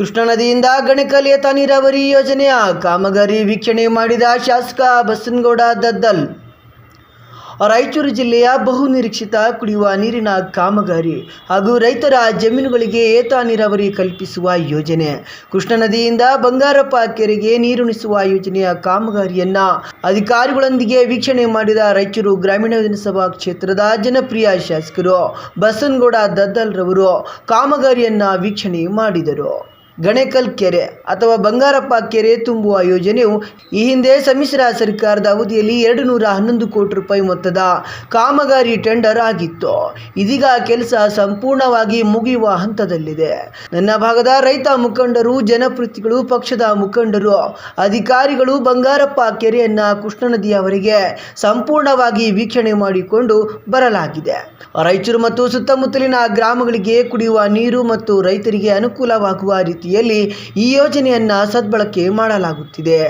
ಕೃಷ್ಣಾ ನದಿಯಿಂದ ಗಣಕಲ್ ಏತ ನೀರಾವರಿ ಯೋಜನೆಯ ಕಾಮಗಾರಿ ವೀಕ್ಷಣೆ ಮಾಡಿದ ಶಾಸಕ ಬಸನಗೌಡ ದದ್ದಲ್. ರಾಯಚೂರು ಜಿಲ್ಲೆಯ ಬಹು ನಿರೀಕ್ಷಿತ ಕುಡಿಯುವ ನೀರಿನ ಕಾಮಗಾರಿ ಹಾಗೂ ರೈತರ ಜಮೀನುಗಳಿಗೆ ಏತ ನೀರಾವರಿ ಕಲ್ಪಿಸುವ ಯೋಜನೆ. ಕೃಷ್ಣ ನದಿಯಿಂದ ಬಂಗಾರಪ್ಪ ಕೆರೆಗೆ ನೀರುಣಿಸುವ ಯೋಜನೆಯ ಕಾಮಗಾರಿಯನ್ನು ಅಧಿಕಾರಿಗಳೊಂದಿಗೆ ವೀಕ್ಷಣೆ ಮಾಡಿದ ರಾಯಚೂರು ಗ್ರಾಮೀಣ ವಿಧಾನಸಭಾ ಕ್ಷೇತ್ರದ ಜನಪ್ರಿಯ ಶಾಸಕರು ಬಸನಗೌಡ ದದ್ದಲ್ರವರು ಕಾಮಗಾರಿಯನ್ನ ವೀಕ್ಷಣೆ ಮಾಡಿದರು. ಗಣೇಕಲ್ ಕೆರೆ ಅಥವಾ ಬಂಗಾರಪ್ಪ ಕೆರೆ ತುಂಬುವ ಯೋಜನೆಯು ಈ ಹಿಂದೆ ಸಮ್ಮಿಶ್ರ ಸರ್ಕಾರದ ಅವಧಿಯಲ್ಲಿ ಎರಡು ನೂರ ಹನ್ನೊಂದು ಕೋಟಿ ರೂಪಾಯಿ ಮೊತ್ತದ ಕಾಮಗಾರಿ ಟೆಂಡರ್ ಆಗಿತ್ತು. ಇದೀಗ ಕೆಲಸ ಸಂಪೂರ್ಣವಾಗಿ ಮುಗಿಯುವ ಹಂತದಲ್ಲಿದೆ. ನನ್ನ ಭಾಗದ ರೈತ ಮುಖಂಡರು ಜನಪ್ರತಿಗಳು ಪಕ್ಷದ ಮುಖಂಡರು, ಅಧಿಕಾರಿಗಳು ಬಂಗಾರಪ್ಪ ಕೆರೆಯನ್ನ ಕೃಷ್ಣ ನದಿಯವರಿಗೆ ಸಂಪೂರ್ಣವಾಗಿ ವೀಕ್ಷಣೆ ಮಾಡಿಕೊಂಡು ಬರಲಾಗಿದೆ. ರಾಯಚೂರು ಮತ್ತು ಸುತ್ತಮುತ್ತಲಿನ ಗ್ರಾಮಗಳಿಗೆ ಕುಡಿಯುವ ನೀರು ಮತ್ತು ರೈತರಿಗೆ ಅನುಕೂಲವಾಗುವ ರೀತಿಯಲ್ಲಿ ಈ ಯೋಜನೆಯನ್ನು ಸದ್ಬಳಕೆ ಮಾಡಲಾಗುತ್ತಿದೆ.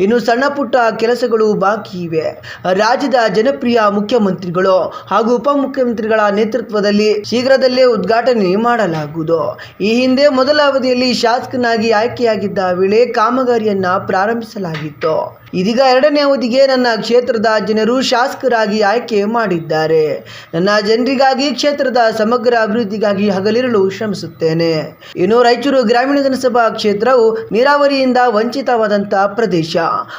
ಇನ್ನು ಸಣ್ಣ ಪುಟ್ಟ ಕೆಲಸಗಳು ಬಾಕಿ ಇವೆ. ರಾಜ್ಯದ ಜನಪ್ರಿಯ ಮುಖ್ಯಮಂತ್ರಿಗಳು ಹಾಗೂ ಉಪಮುಖ್ಯಮಂತ್ರಿಗಳ ನೇತೃತ್ವದಲ್ಲಿ ಶೀಘ್ರದಲ್ಲೇ ಉದ್ಘಾಟನೆ ಮಾಡಲಾಗುವುದು. ಈ ಹಿಂದೆ ಮೊದಲ ಅವಧಿಯಲ್ಲಿ ಶಾಸಕನಾಗಿ ಆಯ್ಕೆಯಾಗಿದ್ದ ವೇಳೆ ಕಾಮಗಾರಿಯನ್ನು ಪ್ರಾರಂಭಿಸಲಾಗಿತ್ತು. ಇದೀಗ ಎರಡನೇ ಅವಧಿಗೆ ನನ್ನ ಕ್ಷೇತ್ರದ ಜನರು ಶಾಸಕರಾಗಿ ಆಯ್ಕೆ ಮಾಡಿದ್ದಾರೆ. ನನ್ನ ಜನರಿಗಾಗಿ ಕ್ಷೇತ್ರದ ಸಮಗ್ರ ಅಭಿವೃದ್ಧಿಗಾಗಿ ಹಗಲಿರಲು ಶ್ರಮಿಸುತ್ತೇನೆ. ಇನ್ನು ರಾಯಚೂರು ಗ್ರಾಮೀಣ ಜನಸಭಾ ಕ್ಷೇತ್ರವು ನೀರಾವರಿಯಿಂದ ವಂಚಿತವಾದಂತಹ ಪ್ರದೇಶ.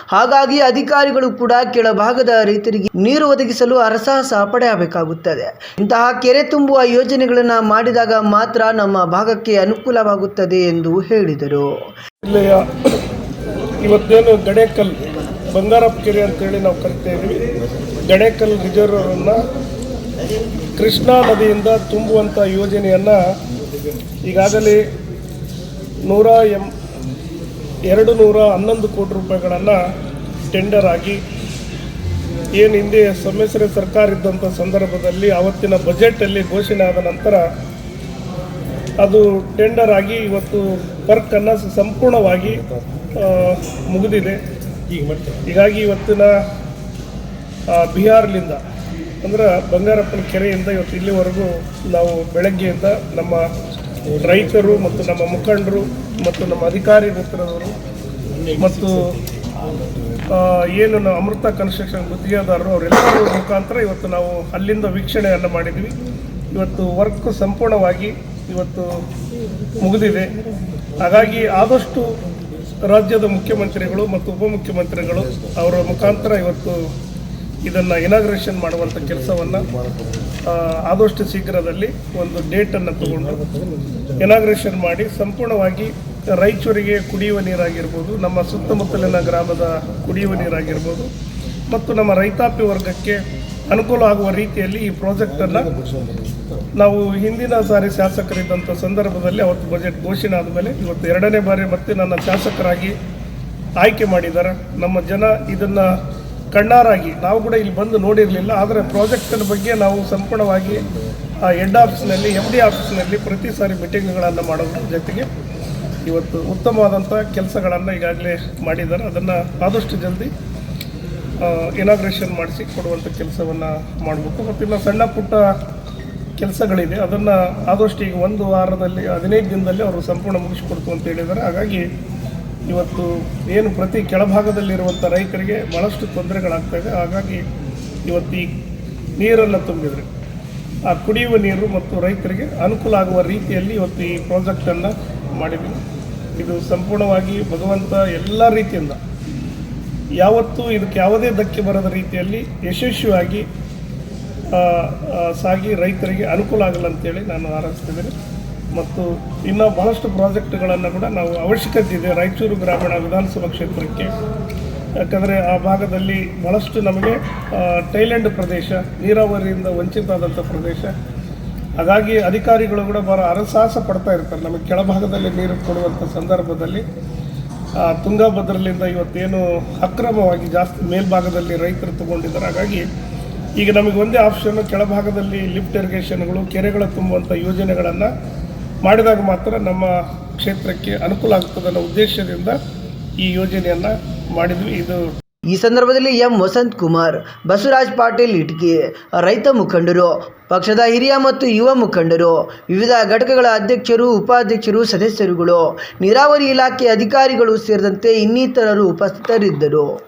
ಹಾಗಾಗಿ ಅಧಿಕಾರಿಗಳು ಕೂಡ ಕೆಳಭಾಗದ ರೈತರಿಗೆ ನೀರು ಒದಗಿಸಲು ಅರಸಾಹಸ ಪಡೆಯಬೇಕಾಗುತ್ತದೆ. ಇಂತಹ ಕೆರೆ ತುಂಬುವ ಯೋಜನೆಗಳನ್ನು ಮಾಡಿದಾಗ ಮಾತ್ರ ನಮ್ಮ ಭಾಗಕ್ಕೆ ಅನುಕೂಲವಾಗುತ್ತದೆ ಎಂದು ಹೇಳಿದರು. ಇವತ್ತೇನು ಗಣೇಕಲ್ ಬಂಗಾರಪ್ಪ ಕೆರೆ ಅಂತೇಳಿ ನಾವು ಕರಿತಾ ಇದ್ವಿ. ಗಣೇಕಲ್ ರಿಸರ್ವರನ್ನು ಕೃಷ್ಣಾ ನದಿಯಿಂದ ತುಂಬುವಂಥ ಯೋಜನೆಯನ್ನು ಈಗಾಗಲೇ ನೂರ ಎಂ, ಎರಡು ನೂರ ಹನ್ನೊಂದು ಕೋಟಿ ರೂಪಾಯಿಗಳನ್ನು ಟೆಂಡರ್ ಆಗಿ ಏನು ಹಿಂದೆ ಸಮ್ಮಿಶ್ರ ಸರ್ಕಾರ ಇದ್ದಂಥ ಸಂದರ್ಭದಲ್ಲಿ ಆವತ್ತಿನ ಬಜೆಟಲ್ಲಿ ಘೋಷಣೆ ಆದ ನಂತರ ಅದು ಟೆಂಡರ್ ಆಗಿ ಇವತ್ತು ವರ್ಕನ್ನು ಸಂಪೂರ್ಣವಾಗಿ ಆ, ಮತ್ತೆ. ಹೀಗಾಗಿ ಇವತ್ತಿನ ಬಿಹಾರ್ಲಿಂದ ಅಂದ್ರೆ ಬಂಗಾರಪ್ಪನ ಕೆರೆಯಿಂದ ಇವತ್ತು ಇಲ್ಲಿವರೆಗೂ ನಾವು ಬೆಳಗ್ಗೆಯಿಂದ ನಮ್ಮ ರೈತರು ಮತ್ತು ನಮ್ಮ ಮುಖಂಡರು ಮತ್ತು ನಮ್ಮ ಅಧಿಕಾರಿ ಮಿತ್ರರವರು ಮತ್ತು ಏನು ಅಮೃತ ಕನ್ಸ್ಟ್ರಕ್ಷನ್ ಗುತ್ತಿಗೆದಾರರು ಅವರೆಲ್ಲರ ಮುಖಾಂತರ ಇವತ್ತು ನಾವು ಅಲ್ಲಿಂದ ವೀಕ್ಷಣೆಯನ್ನು ಮಾಡಿದ್ವಿ. ಇವತ್ತು ವರ್ಕ್ ಸಂಪೂರ್ಣವಾಗಿ ಇವತ್ತು ಮುಗಿದಿದೆ. ಹಾಗಾಗಿ ಆದಷ್ಟು ರಾಜ್ಯದ ಮುಖ್ಯಮಂತ್ರಿಗಳು ಮತ್ತು ಉಪಮುಖ್ಯಮಂತ್ರಿಗಳು ಅವರ ಮುಖಾಂತರ ಇವತ್ತು ಇದನ್ನು ಇನಾಗ್ರೇಷನ್ ಮಾಡುವಂಥ ಕೆಲಸವನ್ನು ಆದಷ್ಟು ಶೀಘ್ರದಲ್ಲಿ ಒಂದು ಡೇಟನ್ನು ತಗೊಂಡು ಇನಾಗ್ರೇಷನ್ ಮಾಡಿ ಸಂಪೂರ್ಣವಾಗಿ ರಾಯಚೂರಿಗೆ ಕುಡಿಯುವ ನೀರಾಗಿರ್ಬೋದು, ನಮ್ಮ ಸುತ್ತಮುತ್ತಲಿನ ಗ್ರಾಮದ ಕುಡಿಯುವ ನೀರಾಗಿರ್ಬೋದು ಮತ್ತು ನಮ್ಮ ರೈತಾಪಿ ವರ್ಗಕ್ಕೆ ಅನುಕೂಲ ಆಗುವ ರೀತಿಯಲ್ಲಿ ಈ ಪ್ರಾಜೆಕ್ಟನ್ನು ನಾವು ಹಿಂದಿನ ಸಾರಿ ಶಾಸಕರಿದ್ದಂಥ ಸಂದರ್ಭದಲ್ಲಿ ಅವತ್ತು ಬಜೆಟ್ ಘೋಷಣೆ ಆದಮೇಲೆ ಇವತ್ತು ಎರಡನೇ ಬಾರಿ ಮತ್ತೆ ನನ್ನ ಶಾಸಕರಾಗಿ ಆಯ್ಕೆ ಮಾಡಿದ್ದಾರೆ. ನಮ್ಮ ಜನ ಇದನ್ನು ಕಣ್ಣಾರಾಗಿ, ನಾವು ಕೂಡ ಇಲ್ಲಿ ಬಂದು ನೋಡಿರಲಿಲ್ಲ, ಆದರೆ ಪ್ರಾಜೆಕ್ಟನ ಬಗ್ಗೆ ನಾವು ಸಂಪೂರ್ಣವಾಗಿ ಆ ಹೆಡ್ ಆಫೀಸ್ನಲ್ಲಿ ಎಂ ಡಿ ಆಫೀಸ್ನಲ್ಲಿ ಪ್ರತಿ ಸಾರಿ ಮೀಟಿಂಗ್ಗಳನ್ನು ಮಾಡೋದ್ರ ಜೊತೆಗೆ ಇವತ್ತು ಉತ್ತಮವಾದಂಥ ಕೆಲಸಗಳನ್ನು ಈಗಾಗಲೇ ಮಾಡಿದ್ದಾರೆ. ಅದನ್ನು ಆದಷ್ಟು ಜಲ್ದಿ ಇನಾಗ್ರೇಷನ್ ಮಾಡಿಸಿ ಕೊಡುವಂಥ ಕೆಲಸವನ್ನು ಮಾಡಬೇಕು. ಮತ್ತು ಇನ್ನು ಸಣ್ಣ ಪುಟ್ಟ ಕೆಲಸಗಳಿದೆ. ಅದನ್ನು ಆದಷ್ಟು ಈಗ ಒಂದು ವಾರದಲ್ಲಿ, ಹದಿನೈದು ದಿನದಲ್ಲಿ ಅವರು ಸಂಪೂರ್ಣ ಮುಗಿಸಿಕೊಡ್ತು ಅಂತ ಹೇಳಿದ್ದಾರೆ. ಹಾಗಾಗಿ ಇವತ್ತು ಏನು ಪ್ರತಿ ಕೆಳಭಾಗದಲ್ಲಿರುವಂಥ ರೈತರಿಗೆ ಭಾಳಷ್ಟು ತೊಂದರೆಗಳಾಗ್ತಾ ಇದೆ. ಹಾಗಾಗಿ ಇವತ್ತು ಈ ನೀರನ್ನು ತುಂಬಿದರೆ, ಆ ಕುಡಿಯುವ ನೀರು ಮತ್ತು ರೈತರಿಗೆ ಅನುಕೂಲ ಆಗುವ ರೀತಿಯಲ್ಲಿ ಇವತ್ತು ಈ ಪ್ರಾಜೆಕ್ಟನ್ನು ಮಾಡಿದ್ವಿ ಇದು ಸಂಪೂರ್ಣವಾಗಿ ಭಗವಂತ ಎಲ್ಲ ರೀತಿಯಿಂದ ಯಾವತ್ತೂ ಇದಕ್ಕೆ ಯಾವುದೇ ಧಕ್ಕೆ ಬರದ ರೀತಿಯಲ್ಲಿ ಯಶಸ್ವಿಯಾಗಿ ಸಾಗಿ ರೈತರಿಗೆ ಅನುಕೂಲ ಆಗಲ್ಲ ಅಂತೇಳಿ ನಾನು ಆರಂಭಿಸ್ತಿದ್ದೇನೆ ಮತ್ತು ಇನ್ನೂ ಬಹಳಷ್ಟು ಪ್ರಾಜೆಕ್ಟ್ಗಳನ್ನು ಕೂಡ ನಾವು ಅವಶ್ಯಕತೆ ಇದೆ ರಾಯಚೂರು ಗ್ರಾಮೀಣ ವಿಧಾನಸಭಾ ಕ್ಷೇತ್ರಕ್ಕೆ. ಯಾಕಂದರೆ ಆ ಭಾಗದಲ್ಲಿ ಬಹಳಷ್ಟು ನಮಗೆ ಟೈಲೆಂಡ್ ಪ್ರದೇಶ, ನೀರಾವರಿಯಿಂದ ವಂಚಿತಾದಂಥ ಪ್ರದೇಶ. ಹಾಗಾಗಿ ಅಧಿಕಾರಿಗಳು ಕೂಡ ಬಹಳ ಅರಸಾಹಸ ಪಡ್ತಾ ಇರ್ತಾರೆ. ನಮಗೆ ಕೆಳಭಾಗದಲ್ಲಿ ನೀರು ಕೊಡುವಂಥ ಸಂದರ್ಭದಲ್ಲಿ ತುಂಗಭದ್ರಲಿಂದ ಇವತ್ತೇನು ಅಕ್ರಮವಾಗಿ ಜಾಸ್ತಿ ಮೇಲ್ಭಾಗದಲ್ಲಿ ರೈತರು ತಗೊಂಡಿದ್ದಾರೆ. ಹಾಗಾಗಿ ಈಗ ನಮಗೆ ಒಂದೇ ಆಪ್ಷನ್ನು ಕೆಳಭಾಗದಲ್ಲಿ ಲಿಫ್ಟ್ ಇರಿಗೇಷನ್ಗಳು ಕೆರೆಗಳ ತುಂಬುವಂಥ ಯೋಜನೆಗಳನ್ನು ಮಾಡಿದಾಗ ಮಾತ್ರ ನಮ್ಮ ಕ್ಷೇತ್ರಕ್ಕೆ ಅನುಕೂಲ ಆಗ್ತದೆ ಅನ್ನೋ ಉದ್ದೇಶದಿಂದ ಈ ಯೋಜನೆಯನ್ನು ಮಾಡಿದ್ವಿ. ಇದು ಈ ಸಂದರ್ಭದಲ್ಲಿ ಎಂ ವಸಂತ್ ಕುಮಾರ್, ಬಸವರಾಜ್ ಪಾಟೀಲ್ ಇಟ್ಕಿ, ರೈತ ಮುಖಂಡರು, ಪಕ್ಷದ ಹಿರಿಯ ಮತ್ತು ಯುವ ಮುಖಂಡರು, ವಿವಿಧ ಘಟಕಗಳ ಅಧ್ಯಕ್ಷರು, ಉಪಾಧ್ಯಕ್ಷರು, ಸದಸ್ಯರುಗಳು, ನೀರಾವರಿ ಇಲಾಖೆ ಅಧಿಕಾರಿಗಳು ಸೇರಿದಂತೆ ಇನ್ನಿತರರು ಉಪಸ್ಥಿತರಿದ್ದರು.